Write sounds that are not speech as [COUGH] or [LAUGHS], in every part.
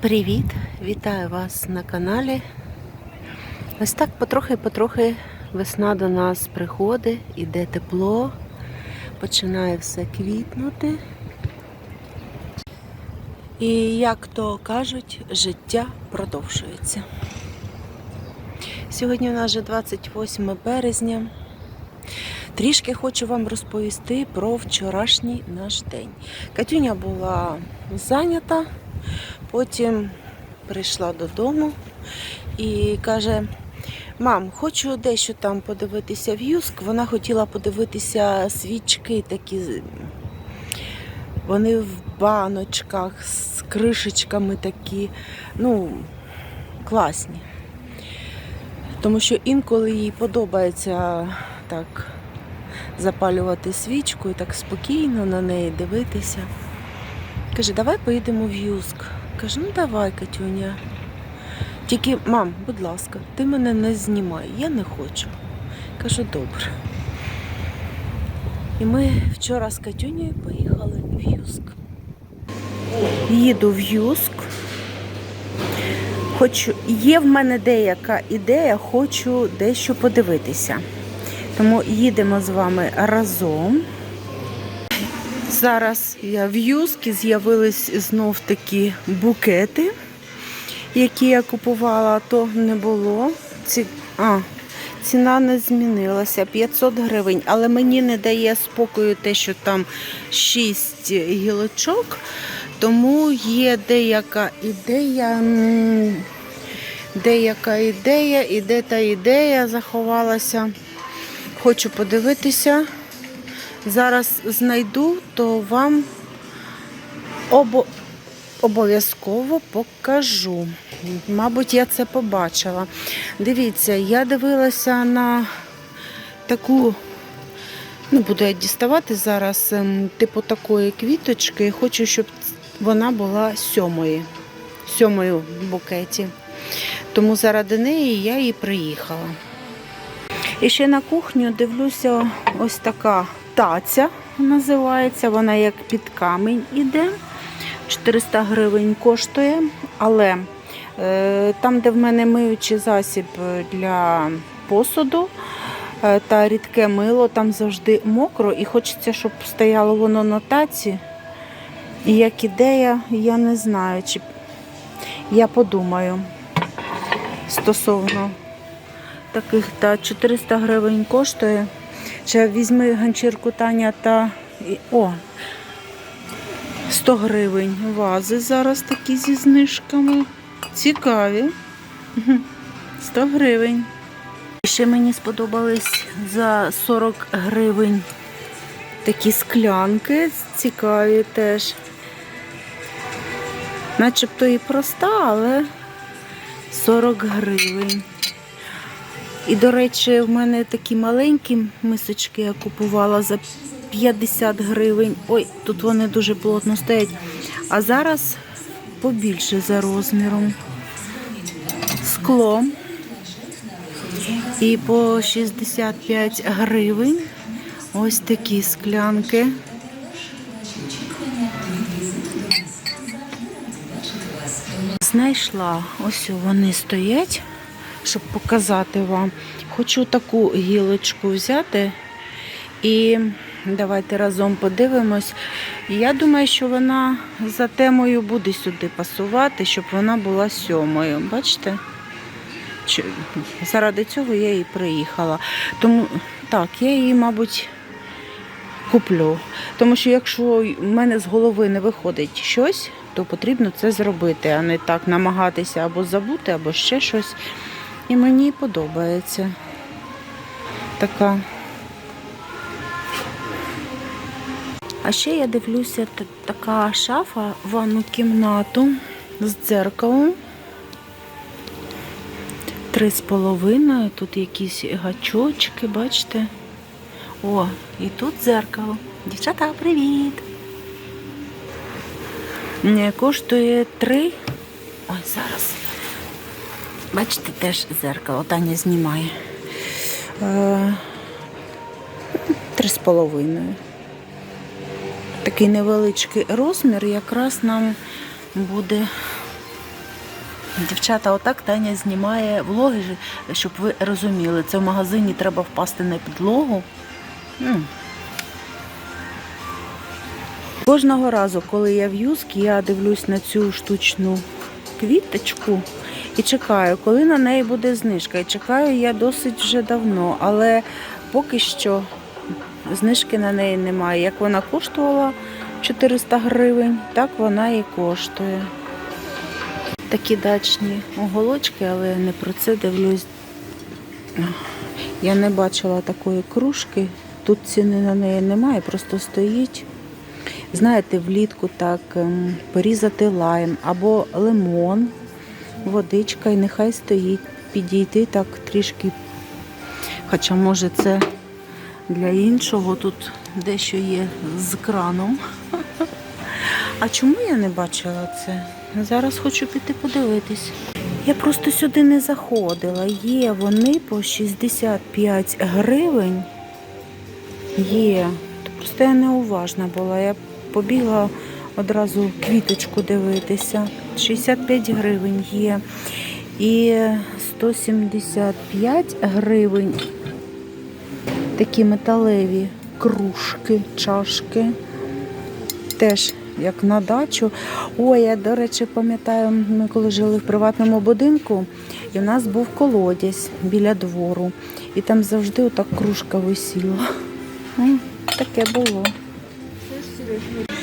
Привіт! Вітаю вас на каналі. Ось так потрохи-потрохи весна до нас приходить, іде тепло, починає все квітнути. І як то кажуть, життя продовжується. Сьогодні у нас вже 28 березня. Трішки хочу вам розповісти про вчорашній наш день. Катюня була зайнята, потім прийшла додому і каже: Мам, хочу дещо там подивитися в Юск. Вона хотіла подивитися свічки такі. Вони в баночках з кришечками такі, ну, класні. Тому що інколи їй подобається так запалювати свічку і так спокійно на неї дивитися. Каже, давай поїдемо в Юск. Кажу, ну давай, Катюня. Тільки, мам, будь ласка, ти мене не знімай, я не хочу. Кажу, добре. І ми вчора з Катюнею поїхали в Юск. Їду в Юск. Хочу, є в мене деяка ідея, хочу дещо подивитися. Тому їдемо з вами разом. Зараз я в Юскі з'явились знов такі букети, які я купувала, а то не було. Ці... А, ціна не змінилася 500 гривень, але мені не дає спокою те, що там 6 гілочок, тому є деяка ідея. Деяка ідея, і де та ідея заховалася. Хочу подивитися. Зараз знайду, то вам обо... обов'язково покажу. Мабуть, я це побачила. Дивіться, я дивилася на таку, не буду я діставати зараз, ем, типу такої квіточки. Хочу, щоб вона була сьомої, сьомою в букеті. Тому заради неї я і приїхала. І ще на кухню дивлюся, ось така таця називається. Вона як під камінь іде. 400 гривень коштує, але е, там, де в мене миючий засіб для посуду е, та рідке мило, там завжди мокро і хочеться, щоб стояло воно на таці. І як ідея, я не знаю, чи я подумаю стосовно таких та 400 гривень коштує. Ще візьми ганчірку Таня та о, 100 гривень вази зараз такі зі знижками. Цікаві. [LAUGHS] 100 гривень. Ще мені сподобались за 40 гривень такі склянки. Цікаві теж. Начебто і проста, але 40 гривень. І, до речі, в мене такі маленькі мисочки я купувала за 50 гривень. Ой, тут вони дуже плотно стоять. А зараз побільше за розміром. Скло. І по 65 гривень. Ось такі склянки. Знайшла, ось вони стоять, щоб показати вам. Хочу таку гілочку взяти і давайте разом подивимось. Я думаю, що вона за темою буде сюди пасувати, щоб вона була сьомою. Бачите? Чи- Заради цього я і приїхала. Тому так, я її, мабуть, куплю. Тому що якщо в мене з голови не виходить щось, то потрібно це зробити, а не так намагатися або забути, або ще щось. І мені подобається така. А ще я дивлюся, така шафа в ванну кімнату з дзеркалом. Три з половиною, тут якісь гачочки, бачите? О, і тут дзеркало. Дівчата, привіт! Коштує три. Ой, зараз. Бачите, теж зеркало. Таня знімає. Е, Три з половиною. Такий невеличкий розмір якраз нам буде Дівчата, отак Таня знімає влоги, щоб ви розуміли. Це в магазині треба впасти на підлогу. Кожного разу, коли я в я дивлюсь на цю штучну квіточку і чекаю, коли на неї буде знижка. І чекаю я досить вже давно, але поки що знижки на неї немає. Як вона коштувала 400 гривень, так вона і коштує. Такі дачні оголочки, але не про це дивлюсь. Я не бачила такої кружки. Тут ціни на неї немає, просто стоїть. Знаєте, влітку так ем, порізати лайм або лимон, водичка, і нехай стоїть, підійти так трішки. Хоча, може, це для іншого тут дещо є з краном. А чому я не бачила це? Зараз хочу піти подивитись. Я просто сюди не заходила. Є вони по 65 гривень. Є. Просто я неуважна була. Я побігла одразу квіточку дивитися. 65 гривень є. І 175 гривень. Такі металеві кружки, чашки. Теж як на дачу. Ой, я, до речі, пам'ятаю, ми коли жили в приватному будинку, і в нас був колодязь біля двору. І там завжди отак кружка висіла. Таке було.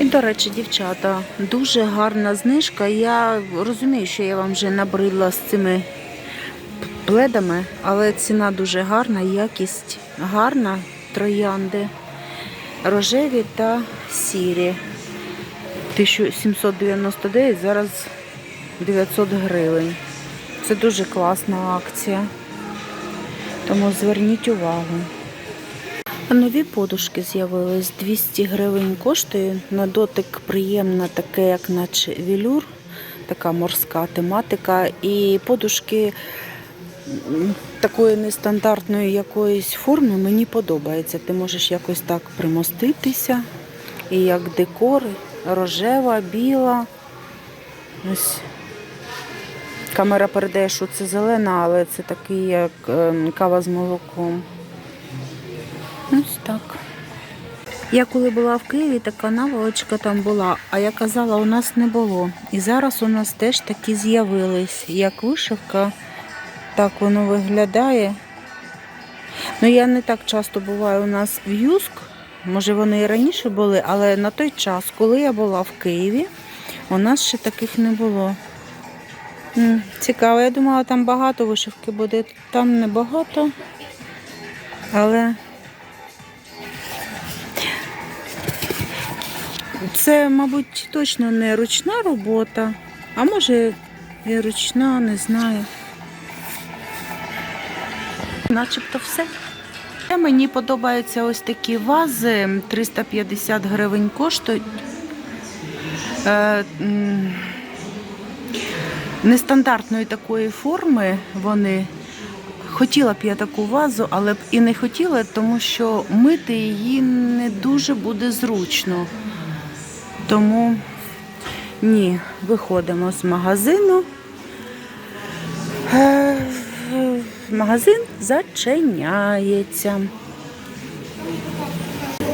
І, до речі, дівчата, дуже гарна знижка. Я розумію, що я вам вже набридла з цими пледами, але ціна дуже гарна, якість гарна, троянди, рожеві та сірі. 1799, зараз 900 гривень. Це дуже класна акція. Тому зверніть увагу. Нові подушки з'явились. 200 гривень коштує. На дотик приємна, таке, як наче вілюр, така морська тематика. І подушки такої нестандартної якоїсь форми мені подобається. Ти можеш якось так примоститися. І як декор, рожева, біла. Ось. Камера передає, що це зелена, але це такий, як ем, кава з молоком. Ось так. Я коли була в Києві, така наволочка там була, а я казала, у нас не було. І зараз у нас теж такі з'явились. Як вишивка, так воно виглядає. Ну, я не так часто буваю у нас в Юск. Може, вони і раніше були, але на той час, коли я була в Києві, у нас ще таких не було. Цікаво, я думала, там багато вишивки буде. Там небагато. Але це, мабуть, точно не ручна робота, а може і ручна, не знаю. Начебто все. Ще Мені подобаються ось такі вази, 350 гривень коштують. Е, нестандартної такої форми вони. Хотіла б я таку вазу, але б і не хотіла, тому що мити її не дуже буде зручно. Тому ні, виходимо з магазину. Е, Магазин зачиняється.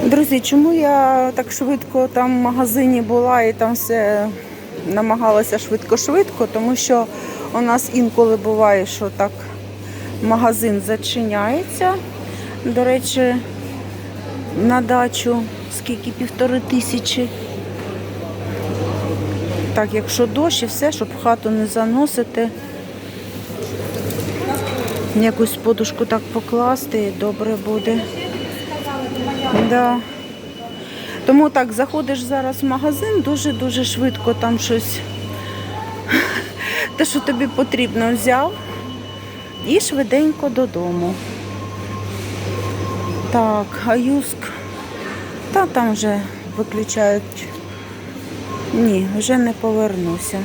Друзі, чому я так швидко там в магазині була і там все намагалася швидко-швидко, тому що у нас інколи буває, що так магазин зачиняється. До речі, на дачу скільки півтори тисячі. Так, якщо дощ і все, щоб хату не заносити. Якусь подушку так покласти і добре буде. Да. Тому так, заходиш зараз в магазин, дуже-дуже швидко там щось, [LAUGHS] те, що тобі потрібно, взяв і швиденько додому. Так, а юск, та там вже виключають. Ні, вже не повернуся.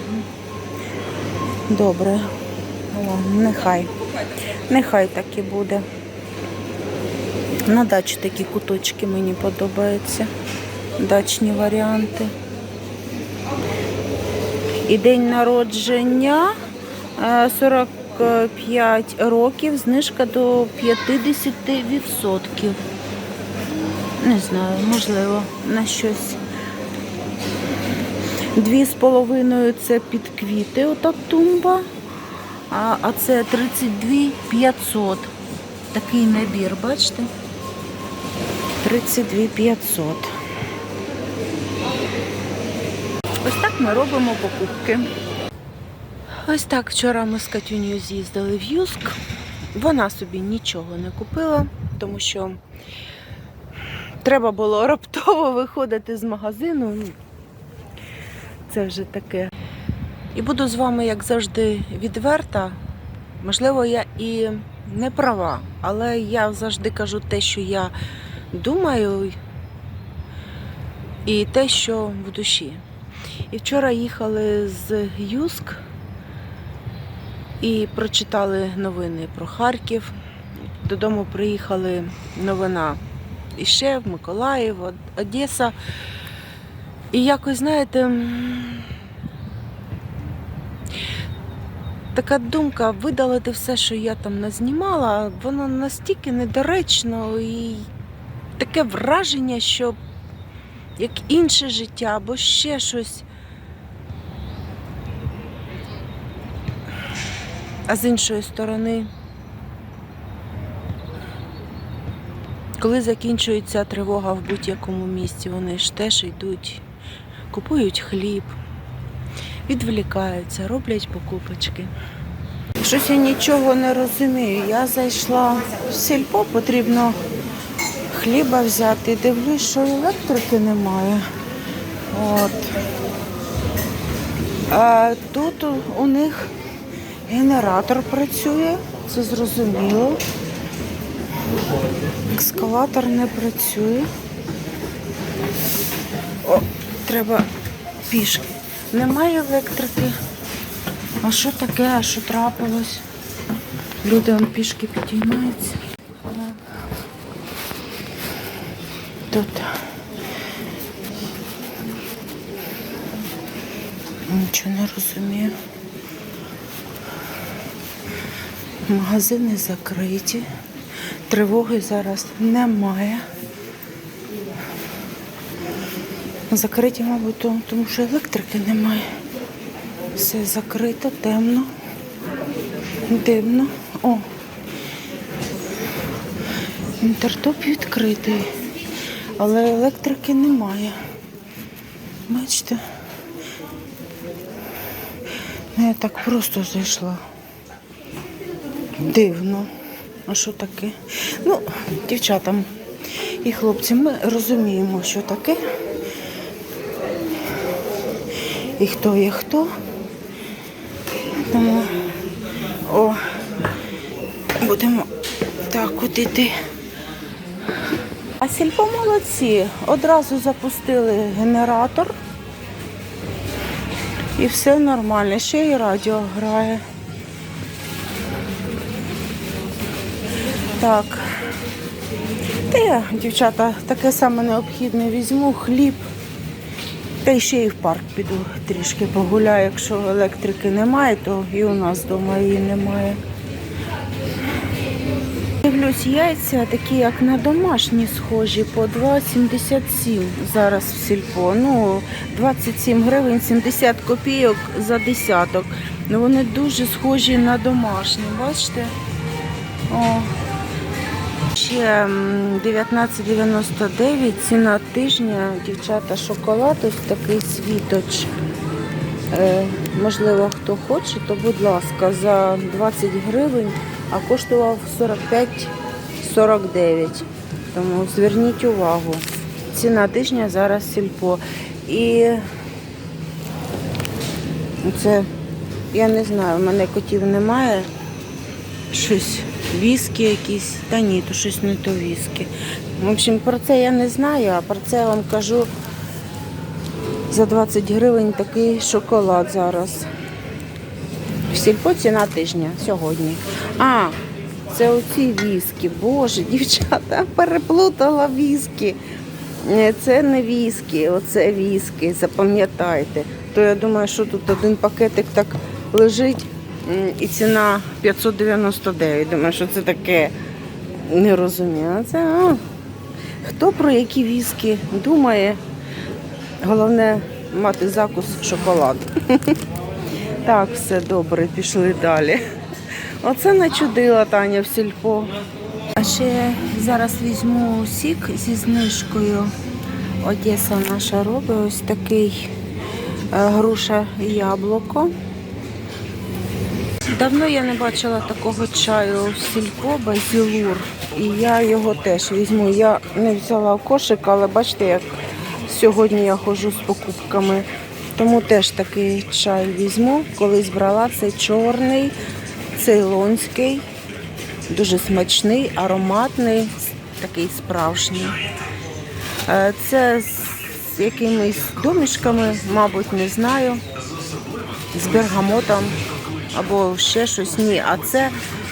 Добре. О, нехай. Нехай так і буде. На дачі такі куточки мені подобаються. Дачні варіанти. І день народження Е, 45 років, знижка до 50%. Не знаю, можливо, на щось. Дві з половиною це під квіти, ота тумба. А, а це 32 500. Такий набір, бачите? 32 500. Ось так ми робимо покупки. Ось так вчора ми з Катюнею з'їздили в Юск. Вона собі нічого не купила, тому що треба було раптово виходити з магазину. Це вже таке. І буду з вами, як завжди, відверта. Можливо, я і не права, але я завжди кажу те, що я думаю, і те, що в душі. І вчора їхали з Юск і прочитали новини про Харків. Додому приїхали новина іще в Миколаїв, Одеса. І якось, знаєте, така думка видалити все, що я там назнімала, воно настільки недоречно і таке враження, що як інше життя або ще щось. А з іншої сторони, коли закінчується тривога в будь-якому місці, вони ж теж йдуть, купують хліб, відволікаються, роблять покупочки. Щось я нічого не розумію. Я зайшла в сільпо, потрібно хліба взяти. Дивлюсь, що електрики немає. От. А тут у- них генератор працює, це зрозуміло. Екскаватор не працює. Треба пішки. Немає електрики. А що таке? А що трапилось? Люди он пішки підіймаються. Тут. Нічого не розумію. Магазини закриті. Тривоги зараз немає. Закриті, мабуть, тому- що електрики немає. Все закрито, темно, дивно. О. Інтертоп відкритий, але електрики немає. Бачите? Ну, я так просто зайшла. Дивно. А що таке? Ну, дівчатам і хлопцям ми розуміємо, що таке. І хто є хто. Тому о, будемо так от іти. А сільпо молодці. Одразу запустили генератор. І все нормально. Ще й радіо грає. Так. Та я, дівчата, таке саме необхідне візьму, хліб. Та ще й в парк піду трішки погуляю. Якщо електрики немає, то і у нас вдома її немає. Дивлюсь, яйця такі, як на домашні схожі, по 2,77 зараз в сільпо. Ну, 27 гривень 70 копійок за десяток. Ну, вони дуже схожі на домашні, бачите? О. Ще 19,99 ціна тижня, дівчата, шоколад ось такий світоч. Е, можливо, хто хоче, то будь ласка, за 20 гривень, а коштував 45-49. Тому зверніть увагу. Ціна тижня зараз сільпо. І це, я не знаю, в мене котів немає. Щось, віскі якісь. Та ні, то щось не то віскі. В общем, про це я не знаю, а про це я вам кажу за 20 гривень такий шоколад зараз. В сільпо ціна тижня сьогодні. А, це оці віскі. Боже, дівчата, [LAUGHS] переплутала віскі. Е, Це не віскі, оце віскі, запам'ятайте. То я думаю, що тут один пакетик так лежить І ціна 599. Думаю, що це таке не розумію. Це а, хто про які віскі думає. Головне мати закус шоколаду. [LAUGHS] Так, все добре, пішли далі. Оце начудила Таня в сільпо. А ще зараз візьму сік зі знижкою. Одеса наша робить ось такий е, груша яблуко. Давно я не бачила такого чаю сільпо базілур. І я його теж візьму. Я не взяла кошик, але бачите, як сьогодні я ходжу з покупками. Тому теж такий чай візьму. Колись брала цей чорний, цейлонський, дуже смачний, ароматний, такий справжній. Е, Це з якимись домішками, мабуть, не знаю. З бергамотом або ще щось. Ні, а це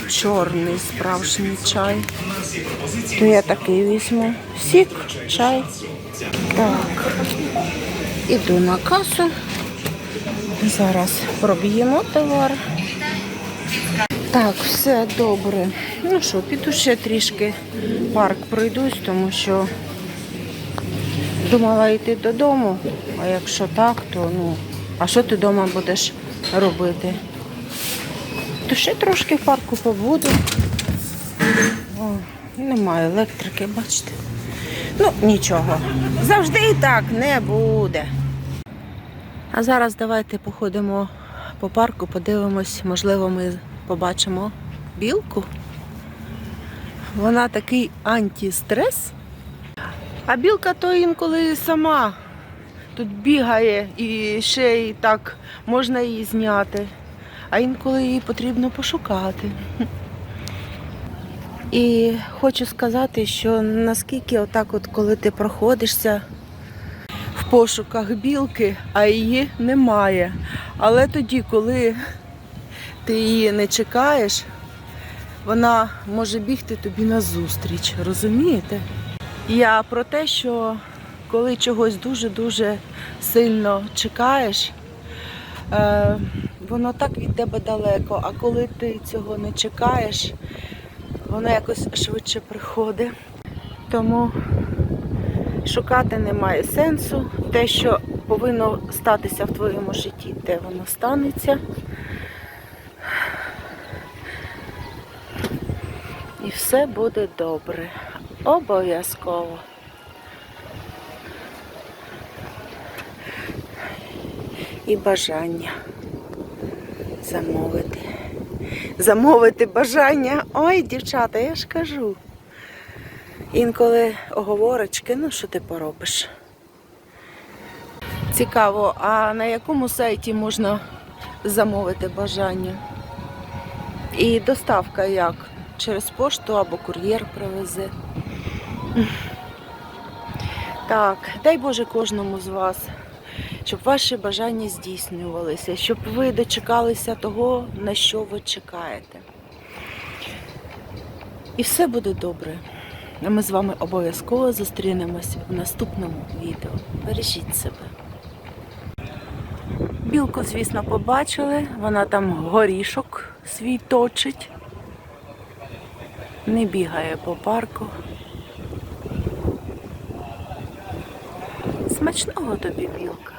чорний справжній чай. То я такий візьму. Сік, чай. Так. Іду на касу. Зараз проб'ємо товар. Так, все добре. Ну що, піду ще трішки парк пройдусь, тому що думала йти додому. А якщо так, то ну, а що ти вдома будеш робити? То ще трошки в парку побуду. О, немає електрики, бачите. Ну, нічого. Завжди і так не буде. А зараз давайте походимо по парку, подивимось, можливо, ми побачимо білку. Вона такий антистрес. А білка то інколи сама тут бігає і ще й так можна її зняти, а інколи її потрібно пошукати. І хочу сказати, що наскільки отак, от коли ти проходишся в пошуках білки, а її немає. Але тоді, коли ти її не чекаєш, вона може бігти тобі назустріч, розумієте? Я про те, що коли чогось дуже-дуже сильно чекаєш, е, воно так від тебе далеко, а коли ти цього не чекаєш, воно якось швидше приходить. Тому шукати немає сенсу. Те, що повинно статися в твоєму житті, те воно станеться. І все буде добре. Обов'язково. І бажання замовити. Замовити бажання. Ой, дівчата, я ж кажу. Інколи оговорочки, ну що ти поробиш? Цікаво, а на якому сайті можна замовити бажання? І доставка як? Через пошту або кур'єр привезе. Так, дай Боже кожному з вас, щоб ваші бажання здійснювалися, щоб ви дочекалися того, на що ви чекаєте. І все буде добре. Ми з вами обов'язково зустрінемось в наступному відео. Бережіть себе. Білку, звісно, побачили. Вона там горішок свій точить. Не бігає по парку. Смачного тобі білка.